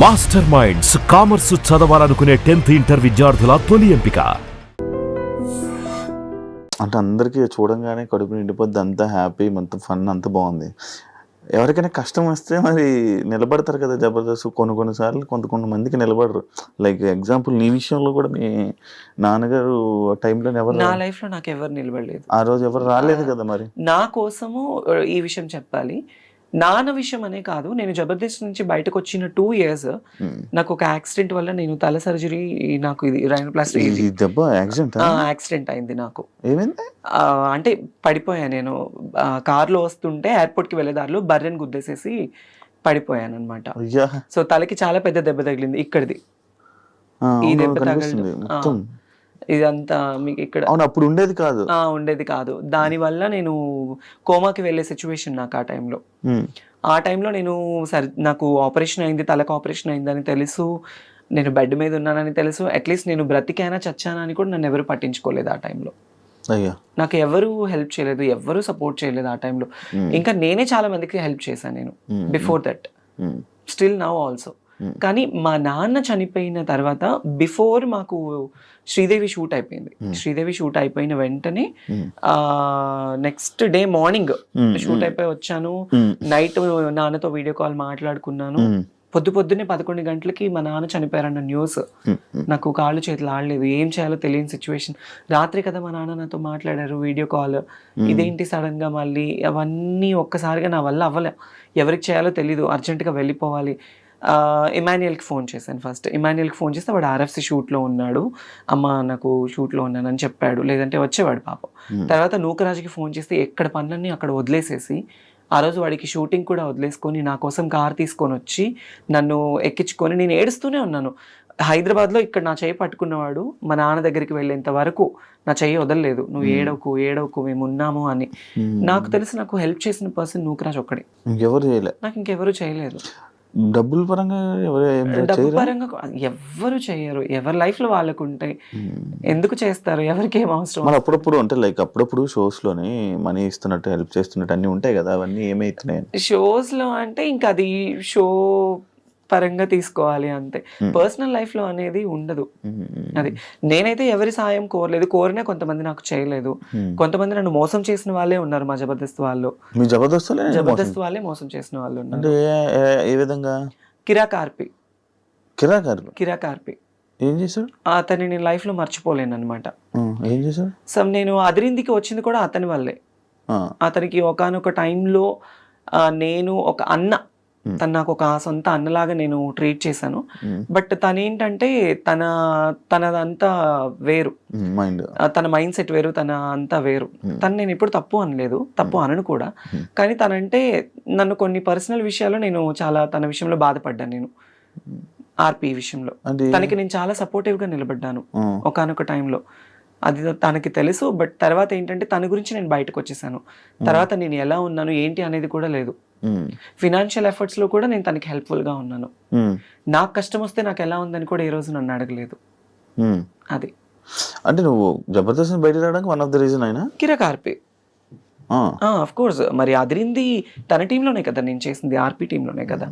Master minds commerce చదవాలనుకునే tenth inter విద్యార్థుల తొలి ఎంపిక. అంటే అందరికీ చూడంగానే కడుపు నిండిపోద్ది అంతా హ్యాపీ మొత్తం ఫన్ అంతా బాగుంది. ఎవరికైనా కష్టం వస్తే మరి నిలబడతారు కదా జబర్దస్త్ కొన్ని కొన్నిసార్లు కొంత కొంతమందికి నిలబడరు. లైక్ ఎగ్జాంపుల్ నీ విషయంలో కూడా మీ నాన్నగారు టైంలో ఎవరు నా లైఫ్లో నాకు ఎవరు నిలబడలేదు. ఆ రోజు ఎవరు రాలేదు కదా మరి? నా కోసము ఈ విషయం చెప్పాలి. నాన్న విషయం అనే కాదు నేను జబర్దస్త్ నుంచి బయటకు వచ్చిన టూ ఇయర్స్. నాకు ఒక యాక్సిడెంట్ వల్ల నేను తల సర్జరీ నాకు ఇది దెబ్బ యాక్సిడెంట్ అయింది నాకు. అంటే పడిపోయా నేను. కార్లో వస్తుంటే ఎయిర్పోర్ట్కి వెళ్ళే దారిలో బర్రెని గుద్దేసేసి పడిపోయాను అనమాట సో తలకి చాలా పెద్ద దెబ్బ తగిలింది ఇక్కడిది. ఈ దెబ్బ మొత్తం. ఇదంతా మీకు ఇక్కడ అవును అప్పుడు ఉండేది కాదు. ఉండేది కాదు. దానివల్ల నేను కోమాకి వెళ్ళే సిచ్యువేషన్ నాకు ఆ టైంలో ఆ టైంలో నేను సర్ నాకు ఆపరేషన్ అయింది తలకు ఆపరేషన్ అయిందని తెలుసు. నేను బెడ్ మీద ఉన్నానని తెలుసు. అట్లీస్ట్ నేను బ్రతికైనా చచ్చానా అని కూడా నన్ను ఎవరు పట్టించుకోలేదు ఆ టైంలో అయ్యా. నాకు ఎవరు హెల్ప్ చేయలేదు ఎవరు సపోర్ట్ చేయలేదు ఆ టైంలో ఇంకా నేనే చాలా మందికి హెల్ప్ చేశాను నేను before that still now also. కానీ మా నాన్న చనిపోయిన తర్వాత బిఫోర్ మాకు శ్రీదేవి షూట్ అయిపోయింది. Hmm. శ్రీదేవి షూట్ అయిపోయిన వెంటనే నెక్స్ట్ డే మార్నింగ్ షూట్ అయిపోయి వచ్చాను. నైట్ నాన్నతో వీడియో కాల్ మాట్లాడుకున్నాను. పొద్దు పొద్దున్నే పదకొండు గంటలకి మా నాన్న చనిపోయారన్న న్యూస్ నాకు కాళ్ళు చేతులు ఆడలేదు. ఏం చేయాలో తెలియని సిచ్యువేషన్ రాత్రి కదా మా నాన్న నాతో మాట్లాడారు వీడియో కాల్ ఇదేంటి సడన్గా మళ్ళీ? అవన్నీ ఒక్కసారిగా నా వల్ల అవ్వలే. ఎవరికి చేయాలో తెలీదు. అర్జెంటుగా వెళ్ళిపోవాలి. ఇమాన్యుయల్కి ఫోన్ చేశాను ఫస్ట్. ఇమాన్యుయల్కి ఫోన్ చేస్తే వాడు ఆర్ఎఫ్సి షూట్లో ఉన్నాడు. అమ్మ నాకు షూట్లో ఉన్నానని చెప్పాడు. లేదంటే వచ్చేవాడు పాపం. తర్వాత నూకరాజుకి ఫోన్ చేస్తే ఎక్కడ పనులన్నీ అక్కడ వదిలేసేసి ఆ రోజు వాడికి షూటింగ్ కూడా వదిలేసుకొని నా కోసం కార్ తీసుకొని వచ్చి నన్ను ఎక్కించుకొని నేను ఏడుస్తూనే ఉన్నాను. హైదరాబాద్లో ఇక్కడ నా చేయి పట్టుకున్నవాడు మా నాన్న దగ్గరికి వెళ్ళేంత వరకు నా చెయ్యి వదలలేదు. నువ్వు ఏడవకు ఏడవకు మేము ఉన్నాము అని. నాకు తెలిసి నాకు హెల్ప్ చేసిన పర్సన్ నూకరాజ్ ఒక్కడే. ఇంకెవరు చేయలే? నాకు ఇంకెవరు చేయలేదు. డబ్బుల పరంగా ఎవరు డబ్బు పరంగా ఎవ్వరు చేయరు. ఎవరి లైఫ్లో వాళ్ళకు ఉంటాయి ఉమ్. ఎందుకు చేస్తారు? ఎవరికి ఏం అవసరం? మరి అప్పుడప్పుడు అంటే లైక్ అప్పుడప్పుడు షోస్లోని మనీ ఇస్తున్నట్టు హెల్ప్ చేస్తున్నట్టు అన్ని ఉంటాయి కదా అవన్నీ ఏమైతున్నాయి షోస్లో అంటే ఇంకా అది షో పరంగా తీసుకోవాలి అంతే. Hmm. పర్సనల్ లైఫ్లో అనేది ఉండదు. అది నేనైతే ఎవరి సాయం కోరలేదు. కోరినా కొంతమంది నాకు చేయలేదు. కొంతమంది నన్ను మోసం చేసిన వాళ్ళే ఉన్నారు మా జబర్దస్త్ వాళ్ళు. జబర్దస్త్ జబర్దస్త్ వాళ్ళే మోసం చేసిన వాళ్ళు ఉన్నారు. ఏ- విధంగా? కిరా కార్పి. కిరా గారు కిరా కార్పి. ఏం చేశాడు అతన్ని నేను లైఫ్లో మర్చిపోలేను అనమాట ఏం చేశాడు సో నేను అదిరిందికి వచ్చింది కూడా అతని వల్లే. అతనికి ఒకనొక టైంలో నేను ఒక అన్న. Hmm. తను నాకు ఒక సొంత అన్నలాగా నేను ట్రీట్ చేశాను. బట్ తనేంటంటే తన తనదంతా వేరు. తన మైండ్ సెట్ వేరు తన అంతా వేరు. Hmm. తను నేను ఎప్పుడు తప్పు అనలేదు. తప్పు అనను కూడా. Hmm. కానీ తనంటే నన్ను కొన్ని పర్సనల్ విషయాల్లో నేను చాలా తన విషయంలో బాధపడ్డాను నేను. ఆర్పి విషయంలో. తనకి నేను చాలా సపోర్టివ్గా నిలబడ్డాను. ఒకనొక టైంలో అది తనకి తెలుసు బట్ తర్వాత ఏంటంటే తన గురించి నేను బయటకు వచ్చేసాను తర్వాత నేను ఎలా ఉన్నాను ఏంటి అనేది కూడా లేదు. ఫినాన్షియల్ ఎఫర్ట్స్లో కూడా నేను తనకి హెల్ప్ఫుల్గా ఉన్నాను నాకు కష్టం వస్తే నాకు ఎలా ఉందని కూడా ఈ రోజు నన్ను అడగలేదు. అది. అంటే నువ్వు జబర్దస్త్ బయట రావడానికి వన్ ఆఫ్ ద రీజన్ అయినా? కిరా కార్పి. ఆఫ్ కోర్స్ మరి అదిరింది తన టీంలోనే కదా నేను చేసింది ఆర్పి టీంలోనే కదా.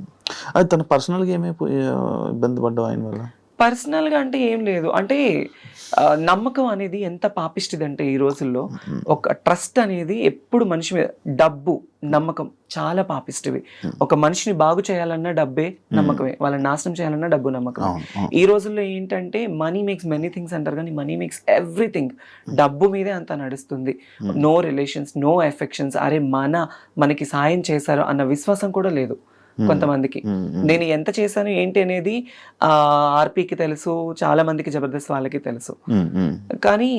అది తన పర్సనల్గా ఏమైపోయి ఇబ్బంది పడ్డావు ఆయన వల్ల? పర్సనల్గా అంటే ఏం లేదు. అంటే నమ్మకం అనేది ఎంత పాపిష్టిది అంటే ఈ రోజుల్లో ఒక ట్రస్ట్ అనేది ఎప్పుడు మనిషి మీద డబ్బు నమ్మకం చాలా పాపిష్టివి. ఒక మనిషిని బాగు చేయాలన్నా డబ్బే నమ్మకమే. వాళ్ళని నాశనం చేయాలన్నా డబ్బు నమ్మకం. ఈ రోజుల్లో ఏంటంటే మనీ మేక్స్ మెనీ థింగ్స్ అంటారు కానీ మనీ మేక్స్ ఎవ్రీథింగ్. డబ్బు మీదే అంత నడుస్తుంది. No relations no affections. అరే మన మనకి సాయం చేశారు అన్న విశ్వాసం కూడా లేదు. కొంతమందికి. ఉమ్, ఉమ్, నేను ఎంత చేశాను ఏంటి అనేది ఆ ఆర్పీకి తెలుసు చాలా మందికి జబర్దస్త్ వాళ్ళకి తెలుసు. కానీ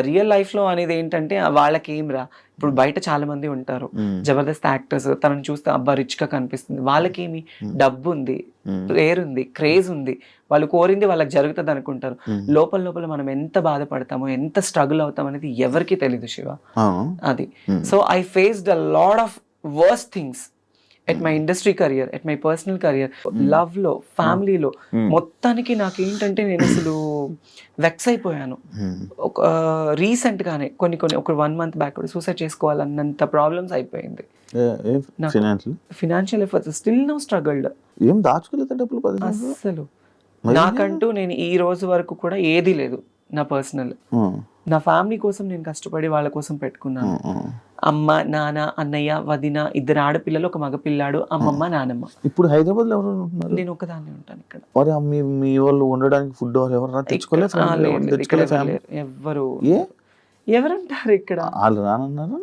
రియల్ లైఫ్లో అనేది ఏంటంటే వాళ్ళకి ఏం రా. ఇప్పుడు బయట చాలా మంది ఉంటారు. జబర్దస్త్ యాక్టర్స్ తనని చూస్తే అబ్బా రిచ్గా కనిపిస్తుంది. వాళ్ళకేమి? డబ్బు ఉంది ఉమ్, పేరు ఉంది క్రేజ్ ఉంది వాళ్ళు కోరింది వాళ్ళకి జరుగుతుంది అనుకుంటారు. Hmm. లోపల లోపల మనం ఎంత బాధపడతామో ఎంత స్ట్రగుల్ అవుతాం అనేది ఎవరికి తెలీదు శివ. అది. Hmm. So I faced a lot of worse things. At my industry career at my personal career లవ్లో ఫ్యామిలీలో మొత్తానికి నాకు ఏంటంటే నేను అసలు వెక్స్ అయిపోయాను. ఒక రీసెంట్ గానే కొన్ని కొన్ని ఒక వన్ మంత్ బ్యాక్ సూసైడ్ చేసుకోవాలన్నంత ప్రాబ్లమ్స్ అయిపోయింది. Financial efforts still no struggled ఏం దాచుకోలేదా మరి? నాకంటూ నేను ఈ రోజు వరకు కూడా ఏది లేదు. నా పర్సనల్ నా ఫ్యామిలీ కోసం నేను కష్టపడి వాళ్ళ కోసం పెట్టుకున్నాను. అమ్మ నాన్న అన్నయ్య వదిన ఇద్దరు ఆడపిల్లలు ఒక మగపిల్లాడు అమ్మమ్మ నానమ్మ. ఇప్పుడు హైదరాబాద్లో ఎవరు ఉంటున్నారు? నేను ఒకదాన్ని ఉంటాను ఇక్కడ. మరి మీ మీ వాళ్ళు ఉండడానికి ఫుడ్ ఎవరైనా తెచ్చుకోలే ఆ, లేదు, లేదు, ఇక్కడ తెచ్చుకోలే ఎవరు? ఎవరంటారు ఇక్కడ? వాళ్ళు రానన్నారా?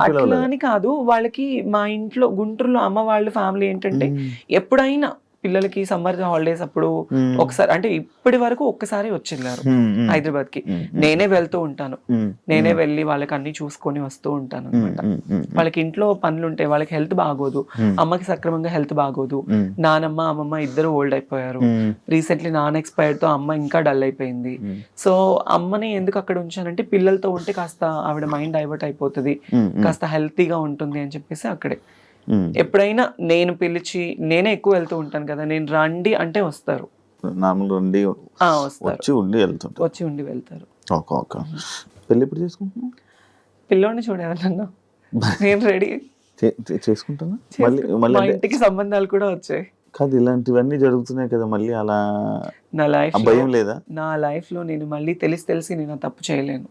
అట్లా? అని కాదు వాళ్ళకి మా ఇంట్లో గుంటూరులో అమ్మ వాళ్ళ ఫ్యామిలీ ఏంటంటే. ఎప్పుడైనా పిల్లలకి సమ్మర్ హాలిడేస్ అప్పుడు. ఒకసారి అంటే ఇప్పటి వరకు ఒక్కసారి మ్మ్. హైదరాబాద్కి. నేనే వెళ్తూ ఉంటాను. నేనే వెళ్ళి వాళ్ళకి అన్ని చూసుకొని వస్తూ ఉంటాను అనమాట వాళ్ళకి ఇంట్లో పనులు ఉంటాయి వాళ్ళకి హెల్త్ బాగోదు మ్మ్. అమ్మకి సక్రమంగా హెల్త్ బాగోదు మ్మ్. నానమ్మ అమ్మమ్మ ఇద్దరు ఓల్డ్ అయిపోయారు. రీసెంట్లీ నాన్న ఎక్స్పైర్డ్తో అమ్మ ఇంకా డల్ అయిపోయింది. సో అమ్మని ఎందుకు అక్కడ ఉంచానంటే పిల్లలతో ఉంటే కాస్త ఆవిడ మైండ్ డైవర్ట్ అయిపోతుంది. కాస్త హెల్తీగా ఉంటుంది అని చెప్పేసి అక్కడే. ఎప్పుడైనా నేను పిలిచి నేనే ఎక్కువ వెళ్తూ ఉంటాను కదా నేను రండి అంటే వస్తారు. ఉండి వచ్చి ఉండి వెళ్తుంటా వచ్చి ఉండి వెళ్తారు. Okay okay. పెళ్ళి ఎప్పుడు చేసుకుంటున్నావు? పిల్లోడిని చూడేవాళ్ళన్నా నేను రెడీ. చేసుకుంటానా మళ్ళీ మళ్ళీ ఇంటికి సంబంధాలు కూడా వచ్చాయి. కాదు ఇలాంటివన్నీ జరుగుతున్నాయి కదా మళ్ళీ అలా నా లైఫ్ భయం లేదా? నా లైఫ్లో నేను మళ్ళీ తెలిసి తెలిసి నేను తప్పు చేయలేను.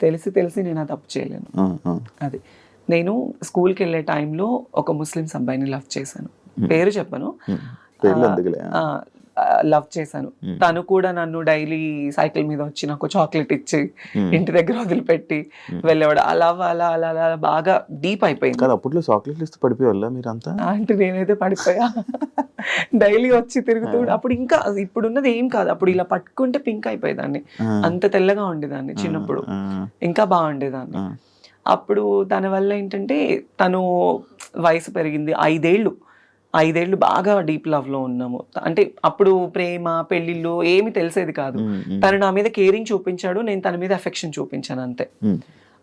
తెలిసి తెలిసి నేను తప్పు చేయలేను. అది. నేను స్కూల్కి వెళ్ళే టైంలో ఒక ముస్లిమ్స్ అబ్బాయిని లవ్ చేశాను. పేరు చెప్పను. లవ్ చేశాను. తను కూడా నన్ను డైలీ సైకిల్ మీద వచ్చి నాకు చాక్లెట్ ఇచ్చి ఇంటి దగ్గర వదిలిపెట్టి వెళ్ళేవాడు. అలా అలా అలా అలా బాగా డీప్ అయిపోయింది. కాదు అప్పట్లో చాక్లెట్లు ఇస్తే పడిపోయేవాళ్ళ మీరంతా? అంటే నేనైతే పడిపోయా. డైలీ వచ్చి తిరుగుతూ అప్పుడు ఇంకా ఇప్పుడున్నది ఏం కాదు. అప్పుడు ఇలా పట్టుకుంటే పింక్ అయిపోయేదాన్ని. అంత తెల్లగా ఉండేదాన్ని చిన్నప్పుడు. ఇంకా బాగుండేదాన్ని. అప్పుడు తన వల్ల ఏంటంటే తను వయసు పెరిగింది. ఐదేళ్ళు. ఐదేళ్ళు బాగా డీప్ లవ్లో ఉన్నాము. అంటే అప్పుడు ప్రేమ పెళ్ళిళ్ళు ఏమి తెలిసేది కాదు. తను నా మీద కేరింగ్ చూపించాడు. నేను తన మీద అఫెక్షన్ చూపించాను అంతే.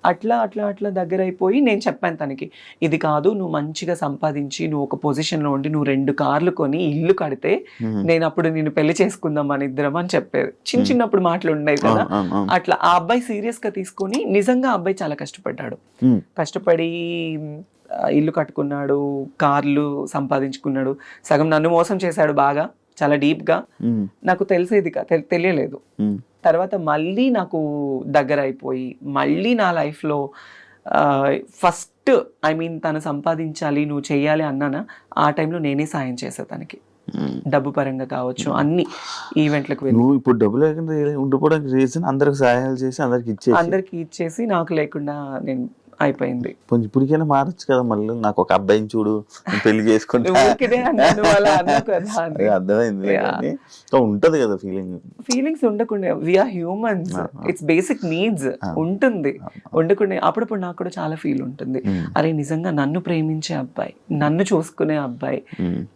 అట్లా అట్లా అట్లా దగ్గర అయిపోయి నేను చెప్పాను తనకి ఇది కాదు నువ్వు మంచిగా సంపాదించి నువ్వు ఒక పొజిషన్లో ఉండి నువ్వు రెండు కార్లు కొని ఇల్లు కడితే. నేను అప్పుడు నేను పెళ్ళి చేసుకుందాం మన ఇద్దరం అని చెప్పేది చిన్న చిన్నప్పుడు మాటలు ఉండేవి కదా. అట్లా ఆ అబ్బాయి సీరియస్గా తీసుకొని నిజంగా ఆ అబ్బాయి చాలా కష్టపడ్డాడు. కష్టపడి ఇల్లు కట్టుకున్నాడు కార్లు సంపాదించుకున్నాడు సగం నన్ను మోసం చేశాడు బాగా చాలా డీప్గా మ్మ్. నాకు తెలిసేది తెలియలేదు. తర్వాత మళ్ళీ నాకు దగ్గర అయిపోయి మళ్ళీ నా లైఫ్లో ఫస్ట్ ఐ మీన్ తను సంపాదించాలి నువ్వు చేయాలి అన్నానా ఆ టైంలో నేనే సాయం చేసా తనకి. డబ్బు పరంగా కావచ్చు అన్ని ఈవెంట్లకు వెళ్ళి. నువ్వు ఇప్పుడు డబ్బులు లేకుండా ఉండిపోవడానికి రీజన్ అందరికి సహాయాలు చేసి అందరికి ఇచ్చేసి. అందరికి ఇచ్చేసి నాకు లేకుండా నేను అయిపోయింది. కొంచెం ఇప్పటికైనా మారచ్చు కదా మళ్ళీ. నాకు ఒక అబ్బాయిని చూడు పెళ్ళి చేసుకుంటా. అర్థమైంది ఉంటది కదా ఫీలింగ్ ఫీలింగ్స్ ఉండకుండా we are humans it's basic needs ఉంటుంది. ఉండకుండా అప్పుడప్పుడు నాకు కూడా చాలా ఫీల్ ఉంటుంది. అరే నిజంగా నన్ను ప్రేమించే అబ్బాయి నన్ను చూసుకునే అబ్బాయి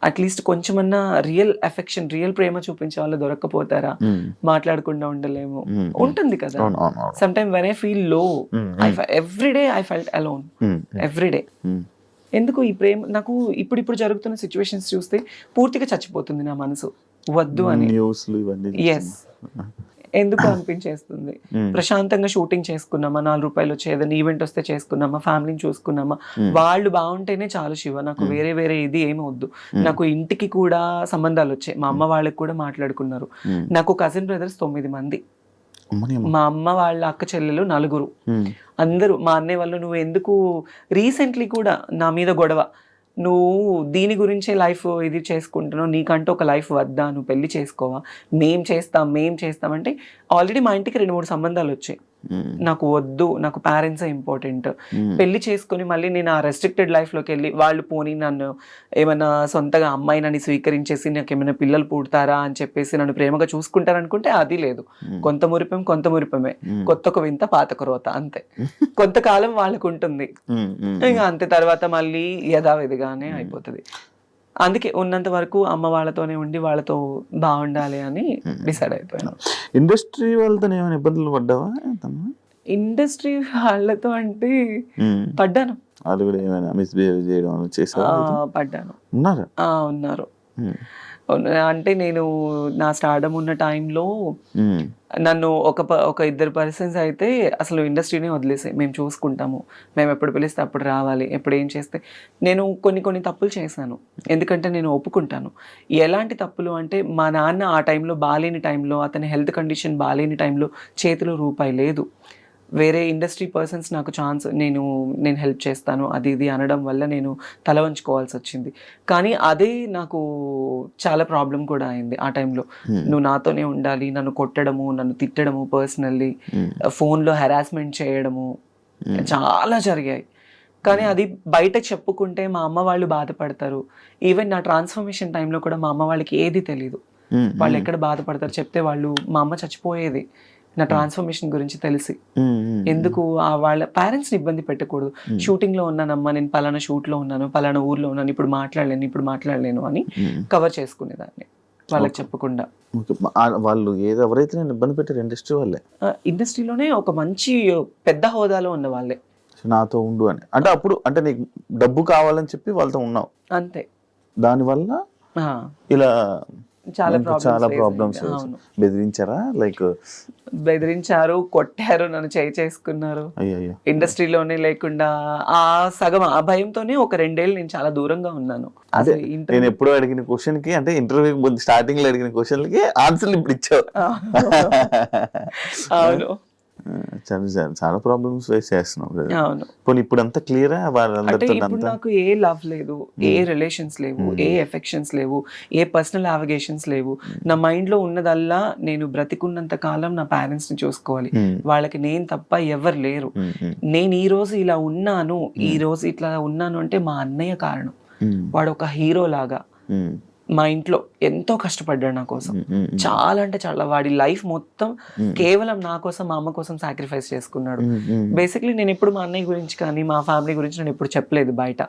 అట్లీస్ట్ కొంచెమన్నా రియల్ ఎఫెక్షన్ రియల్ ప్రేమ చూపించే వాళ్ళు దొరక్కపోతారా? మాట్లాడకుండా ఉండలేము. ఉంటుంది కదా. Some time when I feel low I every day I felt alone every day mm. ఎందుకు ఈ ప్రేమ నాకు ఇప్పుడు ఇప్పుడు జరుగుతున్న సిచ్యువేషన్స్ చూస్తే పూర్తిగా చచ్చిపోతుంది నా మనసు. వద్దు అని. ఎస్ ఎందుకు అనిపించేస్తుంది? Mm. ప్రశాంతంగా షూటింగ్ చేసుకున్నామా? నాలుగు రూపాయలు వచ్చే ఏదైనా ఈవెంట్ వస్తే చేసుకున్నామా? ఫ్యామిలీని చూసుకున్నామా? వాళ్ళు బాగుంటేనే చాలు శివ. నాకు వేరే వేరే ఇది ఏమి వద్దు. నాకు ఇంటికి కూడా సంబంధాలు వచ్చాయి. మా అమ్మ వాళ్ళకి కూడా మాట్లాడుకున్నారు. నాకు కజిన్ బ్రదర్స్ తొమ్మిది మంది. మా అమ్మ వాళ్ళ అక్క చెల్లెలు నలుగురు. అందరూ మా అన్నయ్య వాళ్ళు నువ్వు ఎందుకు రీసెంట్లీ కూడా నా మీద గొడవ? నువ్వు దీని గురించే లైఫ్ ఇది చేసుకుంటున్నావు. నీకంటూ ఒక లైఫ్ వద్దా? నువ్వు పెళ్ళి చేసుకోవా? మేం చేస్తాం మేం చేస్తాం. అంటే ఆల్రెడీ మా ఇంటికి రెండు మూడు సంబంధాలు వచ్చాయి. నాకు వద్దు నాకు పేరెంట్స్ ఇంపార్టెంట్ Mm. పెళ్ళి చేసుకొని మళ్ళీ నేను ఆ రెస్ట్రిక్టెడ్ లైఫ్లోకి వెళ్ళి వాళ్ళు పోనీ నన్ను ఏమైనా సొంతగా అమ్మాయి నన్ను స్వీకరించేసి నాకు ఏమైనా పిల్లలు పుడతారా అని చెప్పేసి నన్ను ప్రేమగా చూసుకుంటారు అనుకుంటే అది లేదు. కొంత మురిపం కొంత మురిపమే. కొత్తకు వింత పాతకు రోత అంతే. కొంతకాలం వాళ్ళకు ఉంటుంది. ఇంకా అంతే తర్వాత మళ్ళీ యథావిధిగానే అయిపోతుంది. అందుకే ఉన్నంత వరకు అమ్మ వాళ్ళతోనే ఉండి వాళ్ళతో బాగుండాలి అని డిసైడ్ అయిపోయాను. ఇండస్ట్రీ వాళ్ళతో ఏమైనా ఇబ్బందులు పడ్డావా? ఇండస్ట్రీ వాళ్ళతో అంటే. పడ్డాను. వాళ్ళు కూడా ఏమైనా మిస్బిహేవ్ చేయడం చేశారు పడ్డాను. ఉన్నారు? ఆ, ఉన్నారు. ఉన్న- అంటే నేను నా స్టార్డమ్ ఉన్న టైంలో నన్ను ఒక ఒక ఇద్దరు పర్సన్స్ అయితే అసలు ఇండస్ట్రీనే వదిలేసాయి మేము చూసుకుంటాము. మేము ఎప్పుడు పిలిస్తే అప్పుడు రావాలి ఎప్పుడు ఏం చేస్తే. నేను కొన్ని కొన్ని తప్పులు చేశాను. ఎందుకంటే నేను ఒప్పుకుంటాను. ఎలాంటి తప్పులు అంటే మా నాన్న ఆ టైంలో బాలేని టైంలో అతని హెల్త్ కండిషన్ బాలేని టైంలో చేతిలో రూపాయి లేదు. వేరే ఇండస్ట్రీ పర్సన్స్ నాకు ఛాన్స్ నేను నేను హెల్ప్ చేస్తాను అది ఇది అనడం వల్ల నేను తల వంచుకోవాల్సి వచ్చింది. కానీ అదే నాకు చాలా ప్రాబ్లం కూడా అయింది ఆ టైంలో నువ్వు నాతోనే ఉండాలి నన్ను కొట్టడము నన్ను తిట్టడము పర్సనల్లీ ఫోన్లో హెరాస్మెంట్ చేయడము చాలా జరిగాయి. కానీ అది బయట చెప్పుకుంటే మా అమ్మ వాళ్ళు బాధపడతారు. ఈవెన్ నా ట్రాన్స్ఫర్మేషన్ టైంలో కూడా మా అమ్మ వాళ్ళకి ఏది తెలియదు వాళ్ళు ఎక్కడ బాధపడతారు చెప్తే వాళ్ళు మా అమ్మ చచ్చిపోయేది. నా ట్రాన్స్ఫర్మేషన్ గురించి తెలిసి. ఎందుకు ఆ వాళ్ళ పేరెంట్స్ని ఇబ్బంది పెట్టకూడదు? షూటింగ్లో ఉన్నానమ్మా నేను పలానా షూట్లో ఉన్నాను పలానా ఊర్లో ఉన్నాను ఇప్పుడు మాట్లాడలేను ఇప్పుడు మాట్లాడలేను అని కవర్ చేసుకునేదాన్ని. వాళ్ళకి చెప్పకుండా. వాళ్ళు ఏదో ఎవరైతే నేను ఇబ్బంది పెట్టారు ఇండస్ట్రీ వాళ్ళే. ఇండస్ట్రీలోనే ఒక మంచి పెద్ద హోదాలో ఉన్న వాళ్ళే నాతో ఉండు అని. అంటే అప్పుడు అంటే నీకు డబ్బు కావాలని చెప్పి వాళ్ళతో ఉన్నావు. అంతే. దానివల్ల ఇలా చాలా చాలా ప్రాబ్లమ్స్ బెదిరించారా? లైక్ బెదిరించారు కొట్టారు నన్ను చేయి చేసుకున్నారు. ఇండస్ట్రీలోనే లేకుండా ఆ సగం ఆ భయంతోనే ఒక రెండేళ్ళు నేను చాలా దూరంగా ఉన్నాను. ఇంటర్ నేను ఎప్పుడో అడిగిన క్వశ్చన్కి అంటే ఇంటర్వ్యూ ముందు స్టార్టింగ్లో అడిగిన క్వశ్చన్కి ఆన్సర్లు ఇప్పుడు ఇచ్చావు. అవును. చాలా ప్రాబ్లమ్స్ ఫేస్. అవును. పోనీ ఇప్పుడు అంతా క్లియరా అంటే వాళ్ళందరితో ఇప్పుడు నాకు ఏ లవ్ లేదు ఏ రిలేషన్స్ లేవు ఏ ఎఫెక్షన్స్ లేవు ఏ పర్సనల్ అవగేషన్స్ లేవు. నా మైండ్లో ఉన్నదల్లా నేను బ్రతికున్నంత కాలం నా పేరెంట్స్ని చూసుకోవాలి. Hmm. వాళ్ళకి నేను తప్ప ఎవరు లేరు. నేను ఈ రోజు ఇలా ఉన్నాను ఈ రోజు ఇట్లా ఉన్నాను అంటే మా అన్నయ్య కారణం. వాడు ఒక హీరో లాగా. మా ఇంట్లో ఎంతో కష్టపడ్డాడు నా కోసం. చాలా అంటే చాలా. వాడి లైఫ్ మొత్తం కేవలం నా కోసం మా అమ్మ కోసం సాక్రిఫైస్ చేసుకున్నాడు. బేసిక్లీ నేను ఎప్పుడు మా అన్నయ్య గురించి కానీ మా ఫ్యామిలీ గురించి నేను ఎప్పుడు చెప్పలేదు బయట.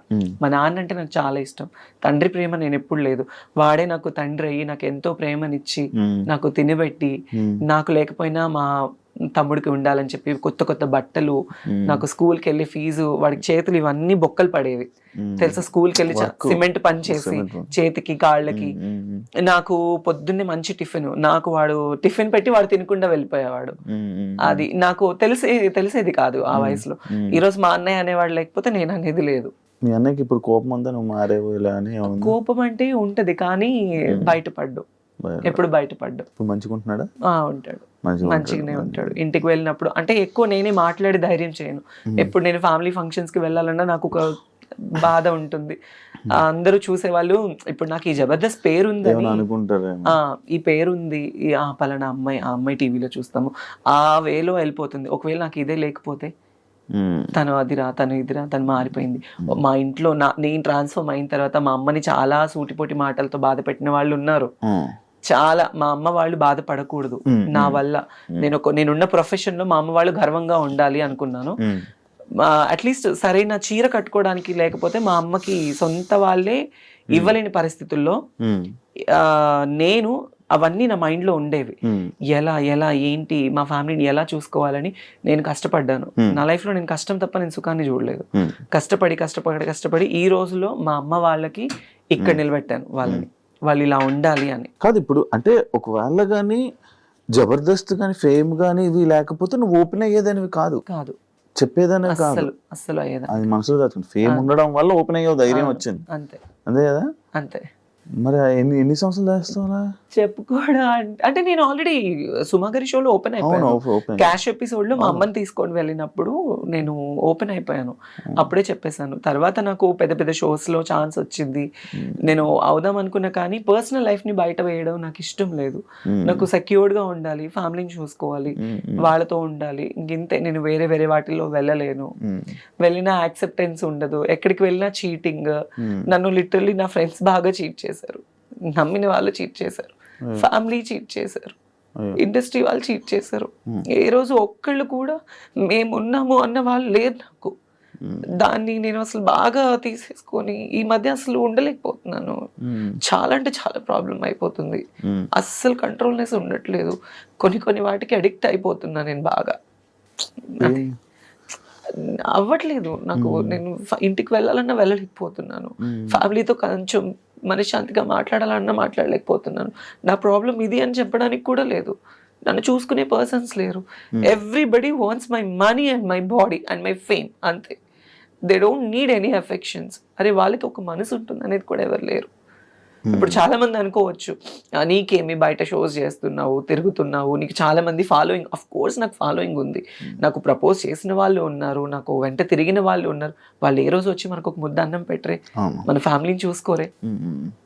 మా నాన్న అంటే నాకు చాలా ఇష్టం. తండ్రి ప్రేమ నేను ఎప్పుడు లేదు. వాడే నాకు తండ్రి అయ్యి నాకు ఎంతో ప్రేమనిచ్చి నాకు తినబెట్టి నాకు లేకపోయినా మా తమ్ముడికి ఉండాలని చెప్పి కొత్త కొత్త బట్టలు నాకు స్కూల్కి వెళ్ళి ఫీజు వాడికి చేతులు ఇవన్నీ బొక్కలు పడేవి. తెలుసా? స్కూల్కి వెళ్ళి. సిమెంట్ పని చేసి. చేతికి కాళ్ళకి. నాకు పొద్దున్నే మంచి టిఫిన్. నాకు వాడు టిఫిన్ పెట్టి వాడు తినకుండా వెళ్ళిపోయేవాడు. అది నాకు తెలిసే తెలిసేది కాదు ఆ వయసులో. ఉమ్. ఈ రోజు మా అన్నయ్య అనేవాడు లేకపోతే నేను అనేది లేదు. మీ అన్నకి ఇప్పుడు కోపం ఉందా నువ్వు మారేవు ఇలా అని? కోపం అంటే ఉంటది కానీ బయటపడ్డు. బయ- ఎప్పుడు బయటపడ్డు ఇప్పుడు మంచిగుంటున్నాడా? ఉంటాడు. మంచిగా మంచిగానే ఉంటాడు. ఇంటికి వెళ్ళినప్పుడు అంటే ఎక్కువ నేనే మాట్లాడి ధైర్యం చేయను. ఎప్పుడు నేను ఫ్యామిలీ ఫంక్షన్స్కి వెళ్ళాలన్నా నాకు ఒక బాధ ఉంటుంది. అందరూ చూసేవాళ్ళు ఇప్పుడు నాకు ఈ జబర్దస్త్ పేరు ఆ ఈ పేరుంది. ఈ ఆ పలానా అమ్మాయి ఆ అమ్మాయి టీవీలో చూస్తాము. ఆ వేలో వెళ్ళిపోతుంది. ఒకవేళ నాకు ఇదే లేకపోతే తను అదిరా తను ఇదిరా తను మారిపోయింది. మా ఇంట్లో నా నేను ట్రాన్స్ఫర్మ్ అయిన తర్వాత మా అమ్మని చాలా సూటిపోటి మాటలతో బాధ పెట్టిన వాళ్ళు ఉన్నారు. చాలా మా అమ్మ వాళ్ళు బాధపడకూడదు. నా వల్ల. నేను ఒక నేనున్న ప్రొఫెషన్లో మా అమ్మ వాళ్ళు గర్వంగా ఉండాలి అనుకున్నాను. అట్లీస్ట్ సరైన చీర కట్టుకోవడానికి లేకపోతే మా అమ్మకి సొంత వాళ్ళే ఇవ్వలేని పరిస్థితుల్లో నేను అవన్నీ నా మైండ్లో ఉండేవి. ఎలా ఎలా ఏంటి మా ఫ్యామిలీని ఎలా చూసుకోవాలని నేను కష్టపడ్డాను. నా లైఫ్లో నేను కష్టం తప్ప నేను సుఖాన్ని చూడలేదు. కష్టపడి కష్టపడి కష్టపడి ఈ రోజులో మా అమ్మ వాళ్ళకి ఇక్కడ నిలబెట్టాను వాళ్ళని. వాళ్ళు ఇలా ఉండాలి అని. కాదు ఇప్పుడు అంటే ఒకవేళ కానీ జబర్దస్త్ కానీ ఫేమ్ కానీ ఇవి లేకపోతే నువ్వు ఓపెన్ అయ్యేదానివి కాదు. కాదు. చెప్పేదానివి కాదు. అస్సలు అయ్యేదా అది మనసులో ఫేమ్ ఉండడం వల్ల ఓపెన్ అయ్యే ధైర్యం వచ్చింది. అంతే. అంతే కదా? అంతే. మరి ఎన్ని ఎన్ని సంవత్సరాలు చేస్తావు? చెప్పుకోవడం అంటే- నేను ఆల్రెడీ సుమాగరి షోలో ఓపెన్ అయిపోయాను. క్యాష్ ఎపిసోడ్లో మా అమ్మని తీసుకొని వెళ్ళినప్పుడు నేను ఓపెన్ అయిపోయాను. అప్పుడే చెప్పేశాను. తర్వాత నాకు పెద్ద పెద్ద షోస్లో ఛాన్స్ వచ్చింది. నేను అవుదాం అనుకున్నా కానీ పర్సనల్ లైఫ్ని బయట వేయడం నాకు ఇష్టం లేదు. నాకు సెక్యూర్డ్గా ఉండాలి ఫ్యామిలీని చూసుకోవాలి వాళ్ళతో ఉండాలి. ఇంకింతే నేను వేరే వేరే వాటిల్లో వెళ్ళలేను. వెళ్ళినా యాక్సెప్టెన్స్ ఉండదు. ఎక్కడికి వెళ్ళినా చీటింగ్ నన్ను లిటరల్లీ నా ఫ్రెండ్స్ బాగా చీట్ చేశారు. నమ్మిన వాళ్ళు చీట్ చేశారు. ఫ్యామిలీ చీట్ చేశారు. ఇండస్ట్రీ వాళ్ళు చీట్ చేశారు. ఏ రోజు ఒక్కళ్ళు కూడా మేమున్నాము అన్న వాళ్ళు లేరు నాకు. దాన్ని నేను అసలు బాగా తీసేసుకొని ఈ మధ్య అసలు ఉండలేకపోతున్నాను. చాలా అంటే చాలా ప్రాబ్లం అయిపోతుంది. అస్సలు కంట్రోల్నెస్ ఉండట్లేదు. కొన్ని కొన్ని వాటికి అడిక్ట్ అయిపోతున్నా నేను బాగా. అవ్వట్లేదు నాకు. నేను ఇంటికి వెళ్ళాలన్నా వెళ్ళలేకపోతున్నాను. ఫ్యామిలీతో కొంచెం మనశ్శాంతిగా మాట్లాడాలన్నా మాట్లాడలేకపోతున్నాను. నా ప్రాబ్లం ఇది అని చెప్పడానికి కూడా లేదు. నన్ను చూసుకునే పర్సన్స్ లేరు. Everybody wants my money and my body and my fame అంతే. They don't need any affections అరే వాళ్ళకి ఒక మనసు ఉంటుంది అనేది కూడా ఎవరు లేరు. ఇప్పుడు చాలా మంది అనుకోవచ్చు "ఆ, నీకేమి బయట షోస్ చేస్తున్నావు తిరుగుతున్నావు నీకు చాలా మంది ఫాలోయింగ్ అఫ్ కోర్స్ నాకు ఫాలోయింగ్ ఉంది. నాకు ప్రపోజ్ చేసిన వాళ్ళు ఉన్నారు నాకు వెంట తిరిగిన వాళ్ళు ఉన్నారు. వాళ్ళు ఏ రోజు వచ్చి మనకు ఒక ముద్ద అన్నం పెట్టరే మన ఫ్యామిలీని చూసుకోరే? ఉమ్.